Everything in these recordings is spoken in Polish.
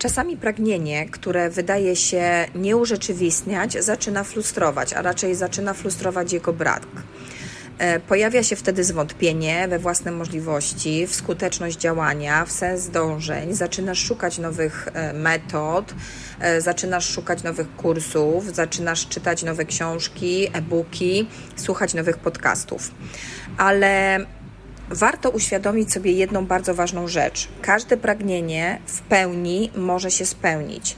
Czasami pragnienie, które wydaje się nie urzeczywistniać, zaczyna frustrować, a raczej zaczyna frustrować jego brak. E, pojawia się wtedy zwątpienie we własne możliwości, w skuteczność działania, w sens dążeń. Zaczynasz szukać nowych e, metod, e, zaczynasz szukać nowych kursów, zaczynasz czytać nowe książki, e-booki, słuchać nowych podcastów. Ale warto uświadomić sobie jedną bardzo ważną rzecz. Każde pragnienie w pełni może się spełnić.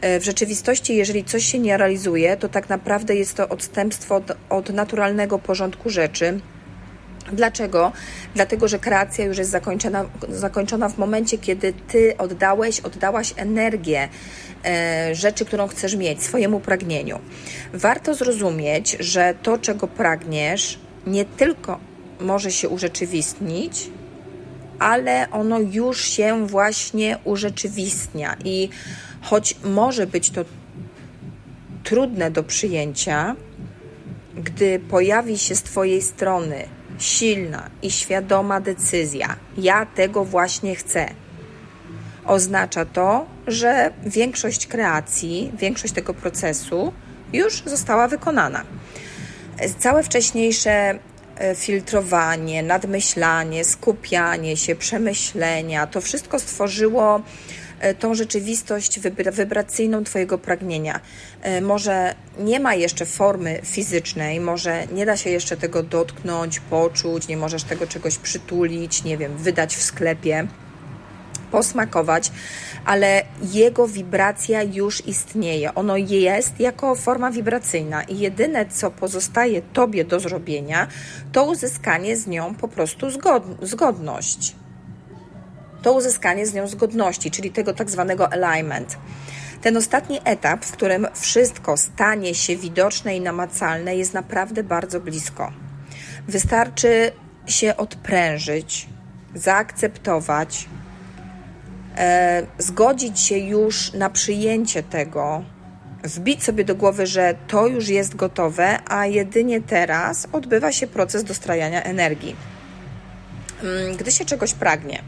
E, w rzeczywistości, jeżeli coś się nie realizuje, to tak naprawdę jest to odstępstwo od, od naturalnego porządku rzeczy. Dlaczego? Dlatego, że kreacja już jest zakończona, zakończona w momencie, kiedy ty oddałeś, oddałaś energię e, rzeczy, którą chcesz mieć, swojemu pragnieniu. Warto zrozumieć, że to, czego pragniesz, nie tylko może się urzeczywistnić, ale ono już się właśnie urzeczywistnia i choć może być to trudne do przyjęcia, gdy pojawi się z Twojej strony silna i świadoma decyzja: Ja tego właśnie chcę. Oznacza to, że większość kreacji, większość tego procesu już została wykonana. Całe wcześniejsze filtrowanie, nadmyślanie, skupianie się, przemyślenia, to wszystko stworzyło e, tą rzeczywistość wibracyjną Twojego pragnienia. E, może nie ma jeszcze formy fizycznej, może nie da się jeszcze tego dotknąć, poczuć, nie możesz tego czegoś przytulić, nie wiem, wydać w sklepie posmakować, ale jego wibracja już istnieje. Ono jest jako forma wibracyjna i jedyne, co pozostaje Tobie do zrobienia, to uzyskanie z nią po prostu zgod zgodność. To uzyskanie z nią zgodności, czyli tego tak zwanego alignment. Ten ostatni etap, w którym wszystko stanie się widoczne i namacalne, jest naprawdę bardzo blisko. Wystarczy się odprężyć, zaakceptować, zgodzić się już na przyjęcie tego, wbić sobie do głowy, że to już jest gotowe, a jedynie teraz odbywa się proces dostrajania energii. Mm, gdy się czegoś pragnie,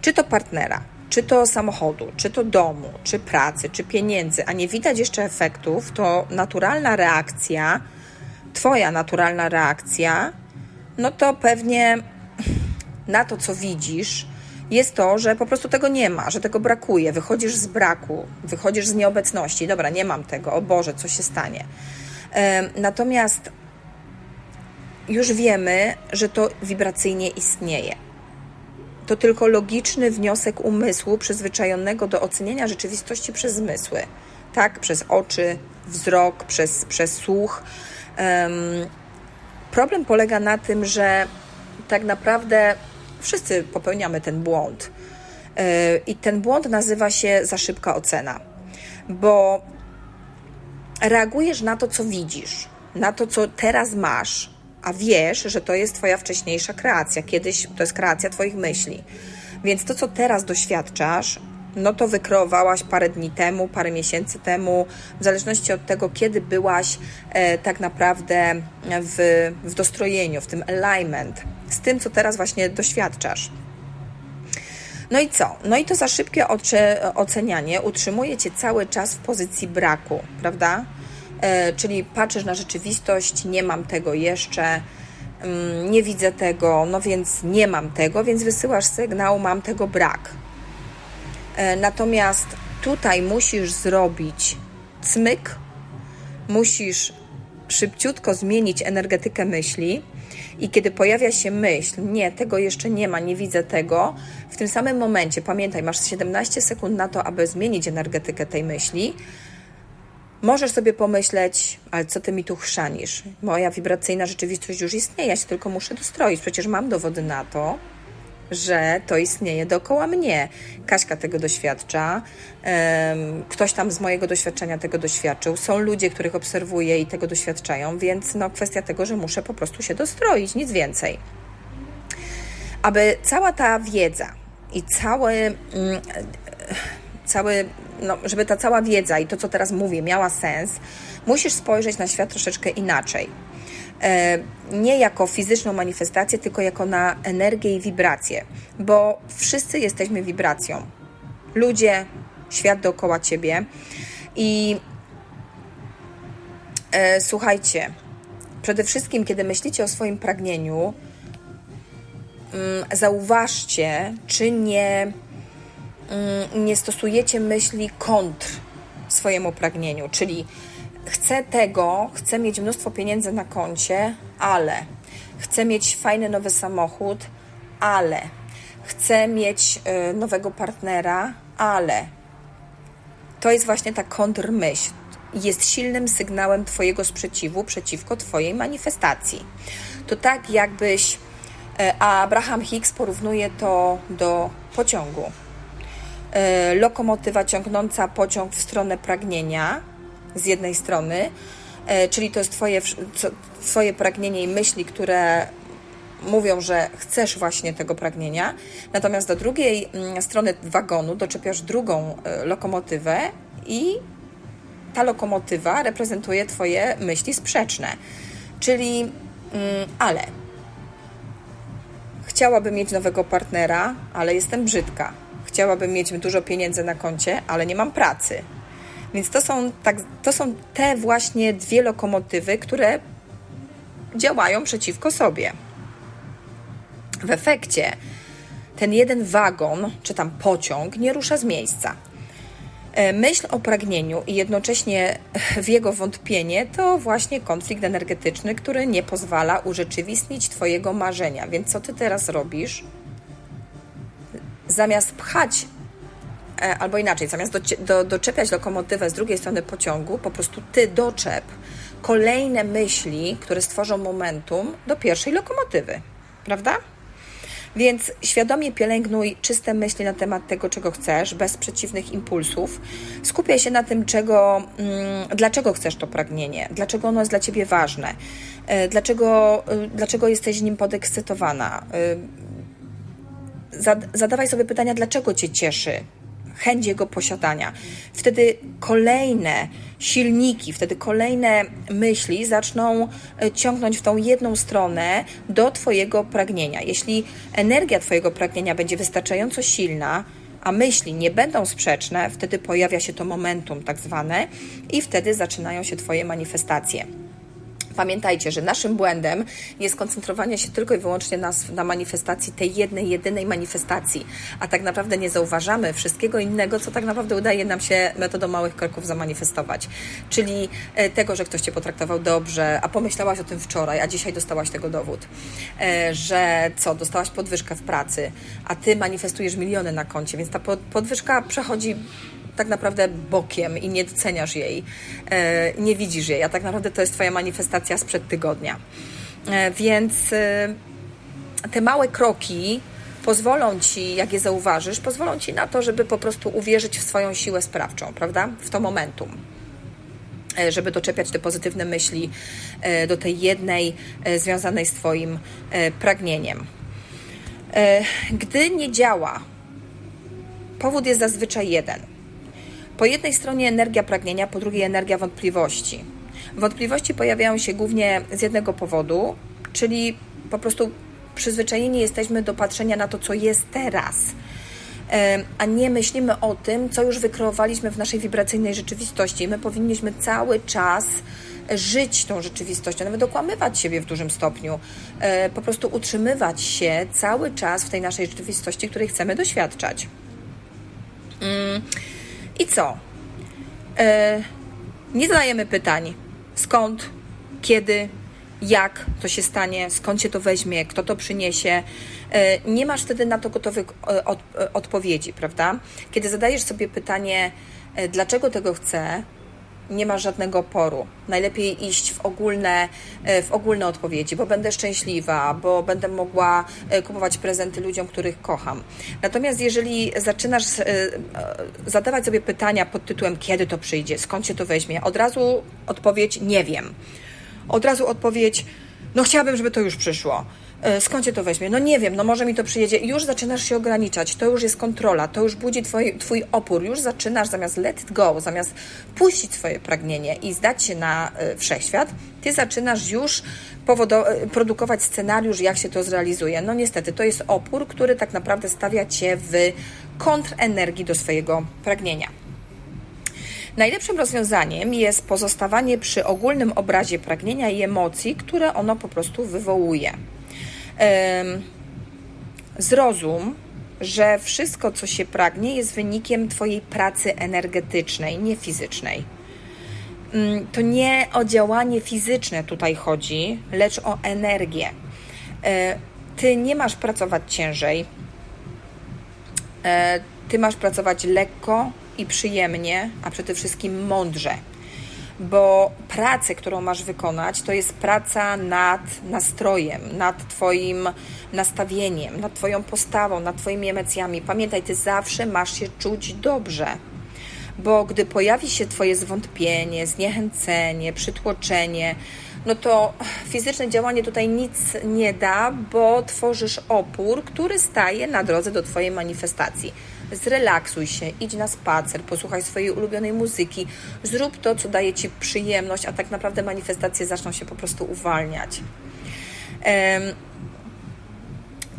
czy to partnera, czy to samochodu, czy to domu, czy pracy, czy pieniędzy, a nie widać jeszcze efektów, to naturalna reakcja, Twoja naturalna reakcja, no to pewnie na to, co widzisz, jest to, że po prostu tego nie ma, że tego brakuje. Wychodzisz z braku, wychodzisz z nieobecności. Dobra, nie mam tego, o Boże, co się stanie. Natomiast już wiemy, że to wibracyjnie istnieje. To tylko logiczny wniosek umysłu przyzwyczajonego do oceniania rzeczywistości przez zmysły, tak? Przez oczy, wzrok, przez, przez słuch. Problem polega na tym, że tak naprawdę Wszyscy popełniamy ten błąd. E, I ten błąd nazywa się za szybka ocena, bo reagujesz na to, co widzisz, na to, co teraz masz, a wiesz, że to jest Twoja wcześniejsza kreacja, kiedyś to jest kreacja Twoich myśli. Więc to, co teraz doświadczasz, no to wykreowałaś parę dni temu, parę miesięcy temu, w zależności od tego, kiedy byłaś e, tak naprawdę w, w dostrojeniu, w tym alignment z tym, co teraz właśnie doświadczasz. No i co? No i to za szybkie ocenianie utrzymuje cię cały czas w pozycji braku, prawda? E, czyli patrzysz na rzeczywistość, nie mam tego jeszcze, mm, nie widzę tego, no więc nie mam tego, więc wysyłasz sygnał, mam tego brak. E, natomiast tutaj musisz zrobić cmyk, musisz szybciutko zmienić energetykę myśli i kiedy pojawia się myśl, nie, tego jeszcze nie ma, nie widzę tego, w tym samym momencie, pamiętaj, masz 17 sekund na to, aby zmienić energetykę tej myśli. Możesz sobie pomyśleć, ale co ty mi tu chrzanisz? Moja wibracyjna rzeczywistość już istnieje, ja się tylko muszę dostroić. Przecież mam dowody na to, że to istnieje dookoła mnie. Kaśka tego doświadcza, ktoś tam z mojego doświadczenia tego doświadczył. Są ludzie, których obserwuję i tego doświadczają, więc no, kwestia tego, że muszę po prostu się dostroić, nic więcej. Aby cała ta wiedza i cały, mm, cały no, żeby ta cała wiedza i to, co teraz mówię, miała sens, musisz spojrzeć na świat troszeczkę inaczej. E, nie jako fizyczną manifestację, tylko jako na energię i wibrację, bo wszyscy jesteśmy wibracją. Ludzie, świat dookoła ciebie. I e, słuchajcie, przede wszystkim, kiedy myślicie o swoim pragnieniu, mm, zauważcie, czy nie, mm, nie stosujecie myśli kontr swojemu pragnieniu, czyli chcę tego, chcę mieć mnóstwo pieniędzy na koncie, ale chcę mieć fajny nowy samochód, ale chcę mieć y, nowego partnera, ale to jest właśnie ta kontrmyśl. Jest silnym sygnałem Twojego sprzeciwu przeciwko Twojej manifestacji. To tak, jakbyś, e, a Abraham Hicks porównuje to do pociągu. E, Lokomotywa ciągnąca pociąg w stronę pragnienia z jednej strony, e, czyli to jest Twoje, twoje pragnienie i myśli, które mówią, że chcesz właśnie tego pragnienia, natomiast do drugiej mm, strony wagonu doczepiasz drugą e, lokomotywę i ta lokomotywa reprezentuje Twoje myśli sprzeczne. Czyli, mm, ale chciałabym mieć nowego partnera, ale jestem brzydka. Chciałabym mieć dużo pieniędzy na koncie, ale nie mam pracy. Więc to są, tak, to są te właśnie dwie lokomotywy, które działają przeciwko sobie. W efekcie ten jeden wagon, czy tam pociąg, nie rusza z miejsca. E, Myśl o pragnieniu i jednocześnie w jego wątpienie to właśnie konflikt energetyczny, który nie pozwala urzeczywistnić Twojego marzenia. Więc co Ty teraz robisz? Zamiast pchać, albo inaczej, zamiast docie- do, doczepiać lokomotywę z drugiej strony pociągu, po prostu Ty doczep kolejne myśli, które stworzą momentum do pierwszej lokomotywy. Prawda? Więc świadomie pielęgnuj czyste myśli na temat tego, czego chcesz, bez przeciwnych impulsów. Skupiaj się na tym, czego, mm, dlaczego chcesz to pragnienie, dlaczego ono jest dla ciebie ważne, e, dlaczego, y, dlaczego jesteś nim podekscytowana. Zad- Zadawaj sobie pytania, dlaczego cię cieszy chęć jego posiadania. Wtedy kolejne silniki, wtedy kolejne myśli zaczną e, ciągnąć w tą jedną stronę do Twojego pragnienia. Jeśli energia Twojego pragnienia będzie wystarczająco silna, a myśli nie będą sprzeczne, wtedy pojawia się to momentum, tak zwane, i wtedy zaczynają się Twoje manifestacje. Pamiętajcie, że naszym błędem jest koncentrowanie się tylko i wyłącznie na, na manifestacji tej jednej, jedynej manifestacji, a tak naprawdę nie zauważamy wszystkiego innego, co tak naprawdę udaje nam się metodą małych kroków zamanifestować. Czyli e, tego, że ktoś Cię potraktował dobrze, a pomyślałaś o tym wczoraj, a dzisiaj dostałaś tego dowód, E, że co, dostałaś podwyżkę w pracy, a Ty manifestujesz miliony na koncie, więc ta pod- podwyżka przechodzi tak naprawdę bokiem i nie doceniasz jej, e, nie widzisz jej, a tak naprawdę to jest Twoja manifestacja sprzed tygodnia. E, Więc e, te małe kroki pozwolą Ci, jak je zauważysz, pozwolą Ci na to, żeby po prostu uwierzyć w swoją siłę sprawczą, prawda? W to momentum żeby doczepiać te pozytywne myśli do tej jednej związanej z Twoim pragnieniem. Gdy nie działa, powód jest zazwyczaj jeden. Po jednej stronie energia pragnienia, po drugiej energia wątpliwości. Wątpliwości pojawiają się głównie z jednego powodu, czyli po prostu przyzwyczajeni jesteśmy do patrzenia na to, co jest teraz, a nie myślimy o tym, co już wykreowaliśmy w naszej wibracyjnej rzeczywistości. My powinniśmy cały czas żyć tą rzeczywistością, nawet okłamywać siebie w dużym stopniu, e, po prostu utrzymywać się cały czas w tej naszej rzeczywistości, której chcemy doświadczać. I co? E, nie zadajemy pytań skąd, kiedy, jak to się stanie, skąd się to weźmie, kto to przyniesie. E, nie masz wtedy na to gotowych e, e, odpowiedzi, prawda? Kiedy zadajesz sobie pytanie, dlaczego tego chcę, nie masz żadnego oporu. Najlepiej iść w ogólne, e, w ogólne odpowiedzi, bo będę szczęśliwa, bo będę mogła e, kupować prezenty ludziom, których kocham. Natomiast jeżeli zaczynasz e, zadawać sobie pytania pod tytułem kiedy to przyjdzie, skąd się to weźmie, od razu odpowiedź nie wiem. Od razu odpowiedź no chciałabym, żeby to już przyszło. E, Skąd się to weźmie? No nie wiem, no może mi to przyjedzie. Już zaczynasz się ograniczać, to już jest kontrola, to już budzi twój, twój opór, już zaczynasz zamiast let it go, zamiast puścić swoje pragnienie i zdać się na e, wszechświat, ty zaczynasz już e, produkować scenariusz, jak się to zrealizuje. No niestety, to jest opór, który tak naprawdę stawia cię w kontrenergii do swojego pragnienia. Najlepszym rozwiązaniem jest pozostawanie przy ogólnym obrazie pragnienia i emocji, które ono po prostu wywołuje. Zrozum, że wszystko, co się pragnie, jest wynikiem Twojej pracy energetycznej, nie fizycznej. Mm, To nie o działanie fizyczne tutaj chodzi, lecz o energię. E, Ty nie masz pracować ciężej, E, Ty masz pracować lekko i przyjemnie, a przede wszystkim mądrze. Bo pracę, którą masz wykonać, to jest praca nad nastrojem, nad Twoim nastawieniem, nad Twoją postawą, nad Twoimi emocjami. Pamiętaj, Ty zawsze masz się czuć dobrze. Bo gdy pojawi się Twoje zwątpienie, zniechęcenie, przytłoczenie, no to fizyczne działanie tutaj nic nie da, bo tworzysz opór, który staje na drodze do Twojej manifestacji. Zrelaksuj się, idź na spacer, posłuchaj swojej ulubionej muzyki, zrób to, co daje Ci przyjemność, a tak naprawdę manifestacje zaczną się po prostu uwalniać.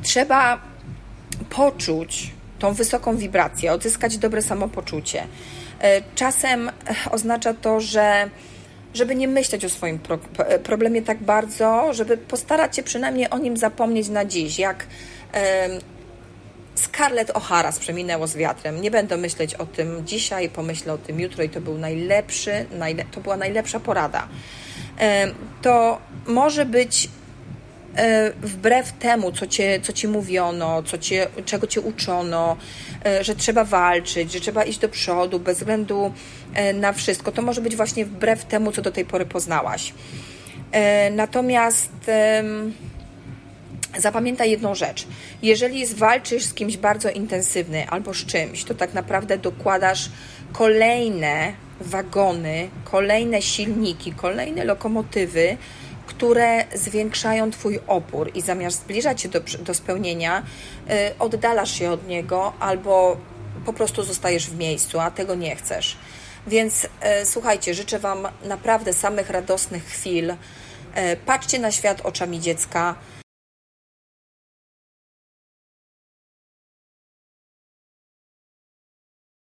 Trzeba poczuć tą wysoką wibrację, odzyskać dobre samopoczucie. E, Czasem oznacza to, że żeby nie myśleć o swoim problemie tak bardzo, żeby postarać się przynajmniej o nim zapomnieć na dziś, jak Scarlett O'Hara Przeminęło z wiatrem. Nie będę myśleć o tym dzisiaj, pomyślę o tym jutro i to był najlepszy, najle, to była najlepsza porada. Em, To może być e, wbrew temu, co, cię, co ci mówiono, co cię, czego cię uczono, e, że trzeba walczyć, że trzeba iść do przodu bez względu e, na wszystko, to może być właśnie wbrew temu, co do tej pory poznałaś. E, Natomiast zapamiętaj jedną rzecz. Jeżeli walczysz z kimś bardzo intensywny albo z czymś, to tak naprawdę dokładasz kolejne wagony, kolejne silniki, kolejne lokomotywy, które zwiększają Twój opór i zamiast zbliżać się do, do spełnienia, y, oddalasz się od niego albo po prostu zostajesz w miejscu, a tego nie chcesz. Więc y, słuchajcie, życzę Wam naprawdę samych radosnych chwil. E, Patrzcie na świat oczami dziecka.